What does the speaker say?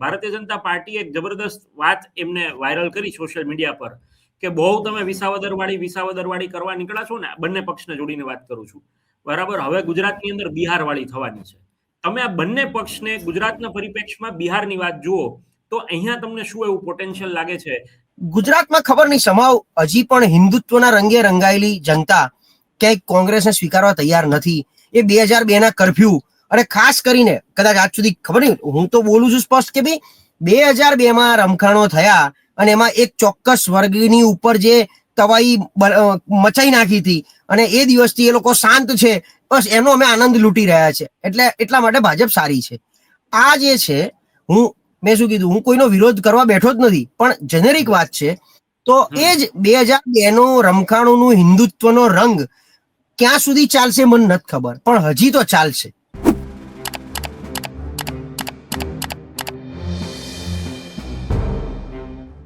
ભારતીય જનતા પાર્ટીએ એક જબરદસ્ત વાત એમને વાયરલ કરી સોશિયલ મીડિયા પર કે બહુ તમે વિસાવદર વાળી વિસાવદર વાળી કરવા નીકળ્યા છો ને બંને પક્ષને જોડીને વાત કરું છું. બરાબર? હવે ગુજરાતની અંદર બિહાર વાળી થવાની છે. તમે આ બંને પક્ષને ગુજરાતના પરિપ્રેક્ષમાં બિહારની વાત જુઓ, તો અહીંયા તમને શું એવું પોટેન્શિયલ લાગે છે? ગુજરાતમાં ખબર નહીં, સમાવ હજી પણ હિન્દુત્વના રંગે રંગાયેલી જનતા ક્યાંય કોંગ્રેસને સ્વીકારવા તૈયાર નથી. એ બે હજાર બે ના કરફ્યુ અને ખાસ કરીને કદાચ આજ સુધી ખબર નહીં હું તો બોલું છું સ્પષ્ટ કે ભાઈ બે હજાર બે માં રમખાણો થયા અને એમાં એક ચોક્કસ વર્ગની ઉપર જે તવાઈ મચાઈ નાખી હતી અને એ દિવસથી એ લોકો શાંત છે બસ એનો અમે આનંદ લૂંટી રહ્યા છે. એટલે એટલા માટે ભાજપ સારી છે. આ જે છે હું મેં શું કીધું હું કોઈનો વિરોધ કરવા બેઠો જ નથી પણ જેનેરિક વાત છે તો એ જ બે હજાર બે નો રમખાણોનું હિન્દુત્વનો રંગ ક્યાં સુધી ચાલશે મને નથી ખબર પણ હજી તો ચાલશે.